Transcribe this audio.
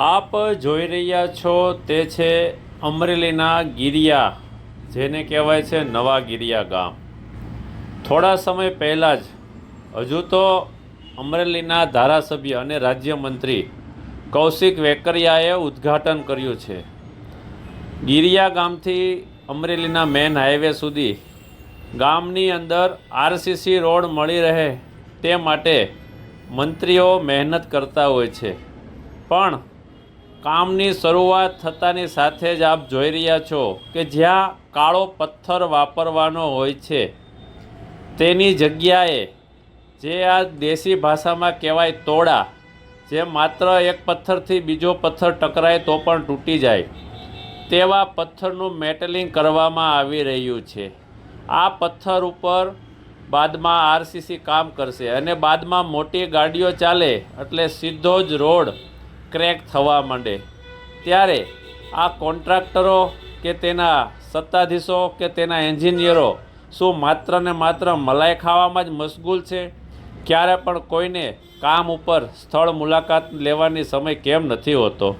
આપ જોઈ રહ્યા છો તે છે અમરેલીના ગિરિયા, જેને કહેવાય છે નવા ગિરિયા ગામ. થોડા સમય પહેલાં જ હજુ તો અમરેલીના ધારાસભ્ય અને રાજ્યમંત્રી કૌશિક વેકરિયાએ ઉદ્ઘાટન કર્યું છે. ગિરિયા ગામથી અમરેલીના મેન હાઈવે સુધી ગામની અંદર આરસીસી રોડ મળી રહે તે માટે મંત્રીઓ મહેનત કરતા હોય છે. પણ કામની શરૂઆત થતાની સાથે જ આપ જોઈ રહ્યા છો કે જ્યાં કાળો પથ્થર વાપરવાનો હોય છે. તેની જગ્યાએ જે આ દેશી ભાષામાં કહેવાય તોડા, જે માત્ર એક પથ્થરથી બીજો પથ્થર ટકરાય તો પણ તૂટી જાય. તેવા પથ્થરનું મેટલિંગ કરવામાં આવી રહ્યું છે. આ પથ્થર ઉપર બાદમાં આરસીસી કામ કરશે અને બાદમાં મોટી ગાડીઓ ચાલે એટલે સીધો જ રોડ ક્રેક થવા માંડે. ત્યારે આ કોન્ટ્રાક્ટરો કે તેના સત્તાધીશો કે તેના એન્જિનિયરો શું માત્ર ને માત્ર મલાઈ ખાવામાં જ મશગુલ છે? ક્યારે પણ કોઈને કામ ઉપર સ્થળ મુલાકાત લેવાની સમય કેમ નથી હોતો?